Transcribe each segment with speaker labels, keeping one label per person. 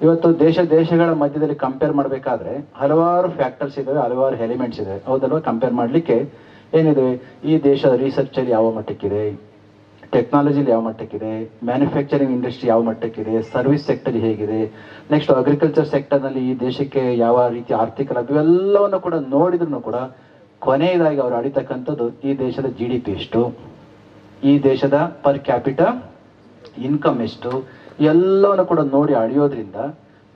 Speaker 1: ಇವತ್ತು ದೇಶ ದೇಶಗಳ ಮಧ್ಯದಲ್ಲಿ ಕಂಪೇರ್ ಮಾಡಬೇಕಾದ್ರೆ ಹಲವಾರು ಫ್ಯಾಕ್ಟರ್ಸ್ ಇದಾವೆ, ಹಲವಾರು ಎಲಿಮೆಂಟ್ಸ್ ಇದೆ ಹೌದಲ್ವಾ? ಕಂಪೇರ್ ಮಾಡಲಿಕ್ಕೆ ಏನಿದೆ? ಈ ದೇಶದ ರಿಸರ್ಚಲ್ಲಿ ಯಾವ ಮಟ್ಟಕ್ಕಿದೆ? ಟೆಕ್ನಾಲಜಿಲಿ ಯಾವ ಮಟ್ಟಕ್ಕಿದೆ? ಮ್ಯಾನುಫ್ಯಾಕ್ಚರಿಂಗ್ ಇಂಡಸ್ಟ್ರಿ ಯಾವ ಮಟ್ಟಕ್ಕಿದೆ? ಸರ್ವಿಸ್ ಸೆಕ್ಟರ್ ಹೇಗಿದೆ? ನೆಕ್ಸ್ಟ್ ಅಗ್ರಿಕಲ್ಚರ್ ಸೆಕ್ಟರ್ನಲ್ಲಿ ಈ ದೇಶಕ್ಕೆ ಯಾವ ರೀತಿ ಆರ್ಥಿಕ ಲಾಭ ಇವೆಲ್ಲವನ್ನು ಕೂಡ ನೋಡಿದ್ರು ಕೂಡ ಕೊನೆಯದಾಗಿ ಅವರು ಅಡಿತಕ್ಕಂಥದ್ದು ಈ ದೇಶದ ಜಿ ಡಿ ಪಿ ಎಷ್ಟು? ಈ ದೇಶದ ಪರ್ ಕ್ಯಾಪಿಟ ಇನ್ಕಮ್ ಎಷ್ಟು? ಎಲ್ಲವನ್ನು ಕೂಡ ನೋಡಿ ಅಳಿಯೋದ್ರಿಂದ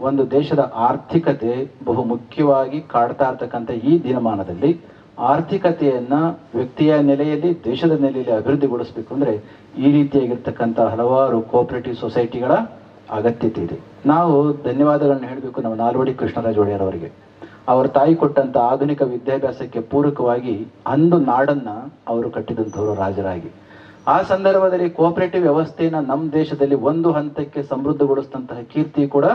Speaker 1: ಒಂದು ದೇಶದ ಆರ್ಥಿಕತೆ ಬಹು ಮುಖ್ಯವಾಗಿ ಕಾಡ್ತಾ ಇರ್ತಕ್ಕಂಥ ಈ ದಿನಮಾನದಲ್ಲಿ ಆರ್ಥಿಕತೆಯನ್ನ ವ್ಯಕ್ತಿಯ ನೆಲೆಯಲ್ಲಿ, ದೇಶದ ನೆಲೆಯಲ್ಲಿ ಅಭಿವೃದ್ಧಿಗೊಳಿಸಬೇಕು ಅಂದ್ರೆ ಈ ರೀತಿಯಾಗಿರ್ತಕ್ಕಂಥ ಹಲವಾರು ಕೋಆಪರೇಟಿವ್ ಸೊಸೈಟಿಗಳ ಅಗತ್ಯತೆ ಇದೆ. ನಾವು ಧನ್ಯವಾದಗಳನ್ನ ಹೇಳಬೇಕು ನಮ್ಮ ನಾಲ್ವಡಿ ಕೃಷ್ಣರಾಜ ಒಡೆಯರ್ ಅವರಿಗೆ. ಅವರ ತಾಯಿ ಕೊಟ್ಟಂತ ಆಧುನಿಕ ವಿದ್ಯಾಭ್ಯಾಸಕ್ಕೆ ಪೂರಕವಾಗಿ ಅಂದು ನಾಡನ್ನ ಅವರು ಕಟ್ಟಿದಂಥವರು ರಾಜರಾಗಿ. ಆ ಸಂದರ್ಭದಲ್ಲಿ ಕೋಆಪರೇಟಿವ್ ವ್ಯವಸ್ಥೆಯನ್ನ ನಮ್ಮ ದೇಶದಲ್ಲಿ ಒಂದು ಹಂತಕ್ಕೆ ಸಮೃದ್ಧಗೊಳಿಸಿದಂತಹ ಕೀರ್ತಿ ಕೂಡ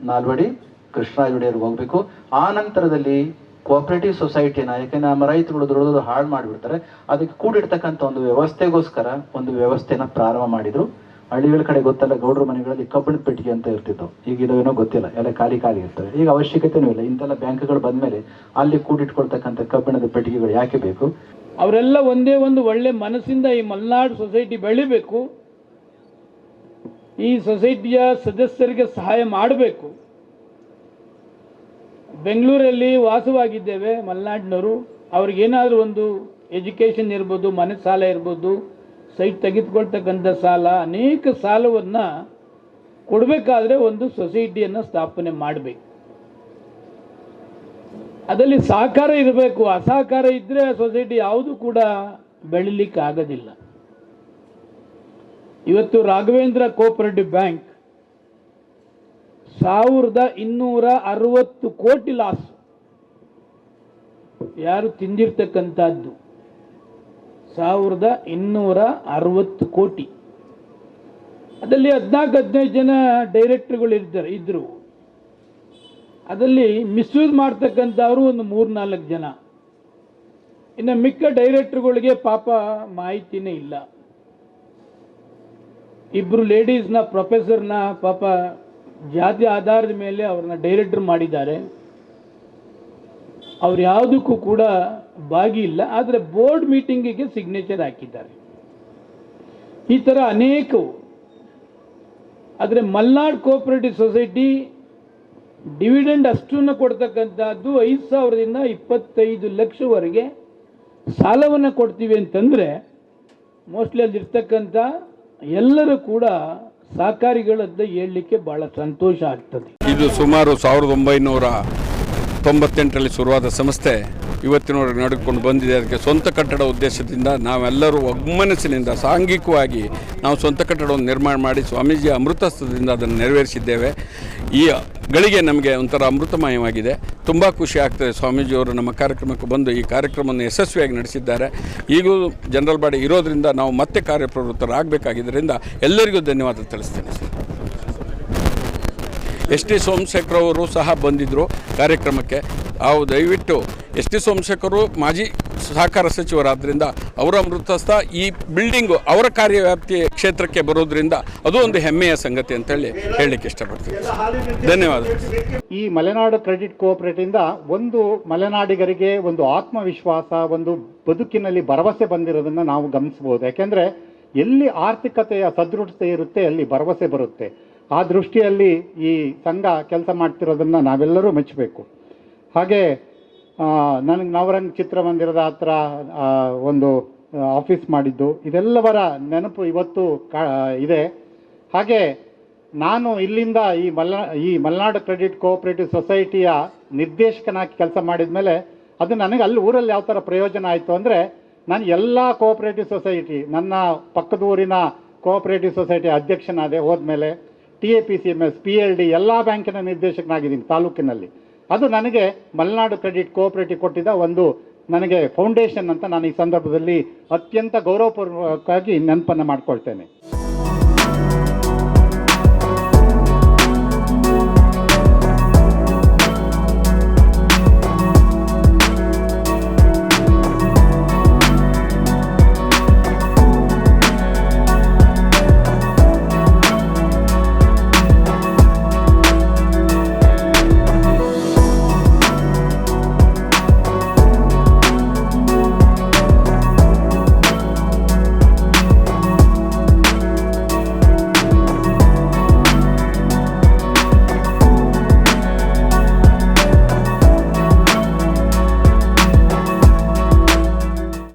Speaker 1: ನಾಲ್ವಡಿ ಕೃಷ್ಣರಾಜ ಒಡೆಯರ್ಗೆ ಹೋಗ್ಬೇಕು. ಆ ನಂತರದಲ್ಲಿ ಕೋಆಪರೇಟಿವ್ ಸೊಸೈಟಿನ ಯಾಕೆಂದ್ರೆ ನಮ್ಮ ರೈತರುಗಳು ದೊಡ್ಡದು ಹಾಳು ಮಾಡಿಬಿಡ್ತಾರೆ. ಅದಕ್ಕೆ ಕೂಡಿಡ್ತಕ್ಕಂಥ ಒಂದು ವ್ಯವಸ್ಥೆಗೋಸ್ಕರ ಒಂದು ವ್ಯವಸ್ಥೆನ ಪ್ರಾರಂಭ ಮಾಡಿದ್ರು. ಹಳ್ಳಿಗಳ ಕಡೆ ಗೊತ್ತಲ್ಲ, ಗೌಡ್ರ ಮನೆಗಳಲ್ಲಿ ಕಬ್ಬಿಣದ ಪೆಟ್ಟಿಗೆ ಅಂತ ಇರ್ತಿತ್ತು. ಈಗ ಇದೇನೋ ಗೊತ್ತಿಲ್ಲ, ಎಲ್ಲ ಖಾಲಿ ಖಾಲಿ ಇರ್ತವೆ. ಈಗ ಅವಶ್ಯಕತೆನೂ ಇಲ್ಲ. ಇಂತೆಲ್ಲ ಬ್ಯಾಂಕ್ಗಳು ಬಂದ್ಮೇಲೆ ಅಲ್ಲಿ ಕೂಡಿಟ್ಕೊಳ್ತಕ್ಕಂಥ ಕಬ್ಬಿಣದ ಪೆಟ್ಟಿಗೆಗಳು ಯಾಕೆ ಬೇಕು?
Speaker 2: ಅವರೆಲ್ಲ ಒಂದೇ ಒಂದು ಒಳ್ಳೆ ಮನಸ್ಸಿಂದ ಈ ಮಲ್ನಾಡು ಸೊಸೈಟಿ ಬೆಳಿಬೇಕು. ಈ ಸೊಸೈಟಿಯ ಸದಸ್ಯರಿಗೆ ಸಹಾಯ ಮಾಡಬೇಕು. ಬೆಂಗಳೂರಲ್ಲಿ ವಾಸವಾಗಿದ್ದೇವೆ ಮಲೆನಾಡಿನವರು. ಅವ್ರಿಗೇನಾದರೂ ಒಂದು ಎಜುಕೇಷನ್ ಇರ್ಬೋದು ಮನೆ ಸಾಲ ಇರ್ಬೋದು, ಸೈಟ್ ತೆಗೆದುಕೊಳ್ತಕ್ಕಂಥ ಸಾಲ, ಅನೇಕ ಸಾಲವನ್ನು ಕೊಡಬೇಕಾದ್ರೆ ಒಂದು ಸೊಸೈಟಿಯನ್ನು ಸ್ಥಾಪನೆ ಮಾಡಬೇಕು. ಅದರಲ್ಲಿ ಸಹಕಾರ ಇರಬೇಕು, ಅಸಹಕಾರ ಇದ್ದರೆ ಸೊಸೈಟಿ ಯಾವುದು ಕೂಡ ಬೆಳಿಲಿಕ್ಕೆ ಆಗೋದಿಲ್ಲ ಇವತ್ತು ರಾಘವೇಂದ್ರ ಕೋಪರೇಟಿವ್ ಬ್ಯಾಂಕ್ ಸಾವಿರದ ಇನ್ನೂರ ಅರವತ್ತು ಕೋಟಿ ಲಾಸ್ ಯಾರು ತಿಂದಿರ್ತಕ್ಕಂಥದ್ದು? ಸಾವಿರದ ಇನ್ನೂರ ಅರವತ್ತು ಕೋಟಿ. ಅದರಲ್ಲಿ ಹದಿನಾಲ್ಕು ಹದಿನೈದು ಜನ ಡೈರೆಕ್ಟರ್ಗಳು ಇರ್ತಾರೆ, ಇದ್ರು. ಅದರಲ್ಲಿ ಮಿಸ್ಯೂಸ್ ಮಾಡ್ತಕ್ಕಂಥವ್ರು ಒಂದು ಮೂರು ನಾಲ್ಕು ಜನ. ಇನ್ನು ಮಿಕ್ಕ ಡೈರೆಕ್ಟ್ರುಗಳಿಗೆ ಪಾಪ ಮಾಹಿತಿನೇ ಇಲ್ಲ. ಇಬ್ಬರು ಲೇಡೀಸ್ನ ಪ್ರೊಫೆಸರ್ನ ಪಾಪ ಜಾತಿ ಆಧಾರದ ಮೇಲೆ ಅವ್ರನ್ನ ಡೈರೆಕ್ಟರ್ ಮಾಡಿದ್ದಾರೆ. ಅವ್ರು ಯಾವುದಕ್ಕೂ ಕೂಡ ಭಾಗಿ ಇಲ್ಲ, ಆದರೆ ಬೋರ್ಡ್ ಮೀಟಿಂಗಿಗೆ ಸಿಗ್ನೇಚರ್ ಹಾಕಿದ್ದಾರೆ. ಈ ಥರ ಅನೇಕವು. ಆದರೆ ಮಲ್ನಾಡ್ ಕೋಆಪರೇಟಿವ್ ಸೊಸೈಟಿ ಡಿವಿಡೆಂಡ್ ಅಷ್ಟನ್ನು ಕೊಡ್ತಕ್ಕಂಥದ್ದು ಐದು ಸಾವಿರದಿಂದ ಇಪ್ಪತ್ತೈದು ಲಕ್ಷವರೆಗೆ ಸಾಲವನ್ನು ಕೊಡ್ತೀವಿ ಅಂತಂದರೆ ಮೋಸ್ಟ್ಲಿ ಅಲ್ಲಿರ್ತಕ್ಕಂಥ ಎಲ್ಲರೂ ಕೂಡ ಸಹಕಾರಿಗಳದ್ದು ಹೇಳಲಿಕ್ಕೆ ಭಾಳ ಸಂತೋಷ ಆಗ್ತದೆ.
Speaker 3: ಇದು ಸುಮಾರು ಸಾವಿರದ ಒಂಬೈನೂರ ತೊಂಬತ್ತೆಂಟರಲ್ಲಿ ಶುರುವಾದ ಸಂಸ್ಥೆ. ಇವತ್ತಿನವರೆಗೆ ನಡೆದುಕೊಂಡು ಬಂದಿದೆ. ಅದಕ್ಕೆ ಸ್ವಂತ ಕಟ್ಟಡ ಉದ್ದೇಶದಿಂದ ನಾವೆಲ್ಲರೂ ಒಗ್ಮನಸ್ಸಿನಿಂದ ಸಾಂಘಿಕವಾಗಿ ನಾವು ಸ್ವಂತ ಕಟ್ಟಡವನ್ನು ನಿರ್ಮಾಣ ಮಾಡಿ ಸ್ವಾಮೀಜಿಯ ಅಮೃತಸ್ಥದಿಂದ ಅದನ್ನು ನೆರವೇರಿಸಿದ್ದೇವೆ. ಈ ಗಳಿಗೆ ನಮಗೆ ಒಂಥರ ಅಮೃತಮಯವಾಗಿದೆ. ತುಂಬ ಖುಷಿ ಆಗ್ತದೆ ಸ್ವಾಮೀಜಿಯವರು ನಮ್ಮ ಕಾರ್ಯಕ್ರಮಕ್ಕೆ ಬಂದು ಈ ಕಾರ್ಯಕ್ರಮವನ್ನು ಯಶಸ್ವಿಯಾಗಿ ನಡೆಸಿದ್ದಾರೆ. ಈಗಲೂ ಜನರಲ್ ಬಾಡಿ ಇರೋದರಿಂದ ನಾವು ಮತ್ತೆ ಕಾರ್ಯಪ್ರವೃತ್ತರಾಗಬೇಕಾಗಿದ್ದರಿಂದ ಎಲ್ಲರಿಗೂ ಧನ್ಯವಾದ ತಿಳಿಸ್ತೇನೆ ಸರ್. ಎಸ್ ಟಿ ಸೋಮಶೇಖರ್ ಅವರು ಸಹ ಬಂದಿದ್ದರು ಕಾರ್ಯಕ್ರಮಕ್ಕೆ. ಅವು ದಯವಿಟ್ಟು ಎಸ್ ಟಿ ಸೋಮಶೇಖರು ಮಾಜಿ ಸಹಕಾರ ಸಚಿವರಾದ್ದರಿಂದ ಅವರ ಅಮೃತಸ್ಥ ಈ ಬಿಲ್ಡಿಂಗು ಅವರ ಕಾರ್ಯವ್ಯಾಪ್ತಿ ಕ್ಷೇತ್ರಕ್ಕೆ ಬರೋದ್ರಿಂದ ಅದು ಒಂದು ಹೆಮ್ಮೆಯ ಸಂಗತಿ ಅಂತೇಳಿ ಹೇಳಲಿಕ್ಕೆ ಇಷ್ಟಪಡ್ತೀನಿ. ಧನ್ಯವಾದ
Speaker 4: ಈ ಮಲೆನಾಡು ಕ್ರೆಡಿಟ್ ಕೋಆಪರೇಟಿಂದ ಒಂದು ಮಲೆನಾಡಿಗರಿಗೆ ಒಂದು ಆತ್ಮವಿಶ್ವಾಸ, ಒಂದು ಬದುಕಿನಲ್ಲಿ ಭರವಸೆ ಬಂದಿರೋದನ್ನು ನಾವು ಗಮನಿಸಬಹುದು. ಯಾಕೆಂದರೆ ಎಲ್ಲಿ ಆರ್ಥಿಕತೆಯ ಸದೃಢತೆ ಇರುತ್ತೆ, ಅಲ್ಲಿ ಭರವಸೆ ಬರುತ್ತೆ. ಆ ದೃಷ್ಟಿಯಲ್ಲಿ ಈ ಸಂಘ ಕೆಲಸ ಮಾಡ್ತಿರೋದನ್ನು ನಾವೆಲ್ಲರೂ ಮೆಚ್ಚಬೇಕು. ಹಾಗೆ ನನಗೆ ನವರಂಗ್ ಚಿತ್ರಮಂದಿರದ ಹತ್ರ ಒಂದು ಆಫೀಸ್ ಮಾಡಿದ್ದು. ಇದೆಲ್ಲವರ ನೆನಪು ಇವತ್ತು ಇದೆ. ಹಾಗೆ ನಾನು ಇಲ್ಲಿಂದ ಈ ಮಲ್ನಾ ಈ ಮಲೆನಾಡು ಕ್ರೆಡಿಟ್ ಕೋಆಪರೇಟಿವ್ ಸೊಸೈಟಿಯ ನಿರ್ದೇಶಕನಾಗಿ ಕೆಲಸ ಮಾಡಿದ ಮೇಲೆ ಅದು ನನಗೆ ಅಲ್ಲಿ ಊರಲ್ಲಿ ಯಾವ ಥರ ಪ್ರಯೋಜನ ಆಯಿತು ಅಂದರೆ ನಾನು ಎಲ್ಲ ಕೋಆಪರೇಟಿವ್ ಸೊಸೈಟಿ ನನ್ನ ಪಕ್ಕದ ಊರಿನ ಕೋಆಪರೇಟಿವ್ ಸೊಸೈಟಿ ಅಧ್ಯಕ್ಷನಾದೆ ಹೋದ್ಮೇಲೆ T A P C M S P L D ಎಲ್ಲ ಬ್ಯಾಂಕಿನ ನಿರ್ದೇಶಕನಾಗಿದ್ದೀನಿ ತಾಲೂಕಿನಲ್ಲಿ. ಅದು ನನಗೆ ಮಲೆನಾಡು ಕ್ರೆಡಿಟ್ ಕೋಆಪರೇಟಿವ್ ಕೊಟ್ಟಿದ್ದ ಒಂದು ನನಗೆ ಫೌಂಡೇಶನ್ ಅಂತ ನಾನು ಈ ಸಂದರ್ಭದಲ್ಲಿ ಅತ್ಯಂತ ಗೌರವಪೂರ್ವಕವಾಗಿ ನೆನಪನ್ನು ಮಾಡ್ಕೊಳ್ತೇನೆ.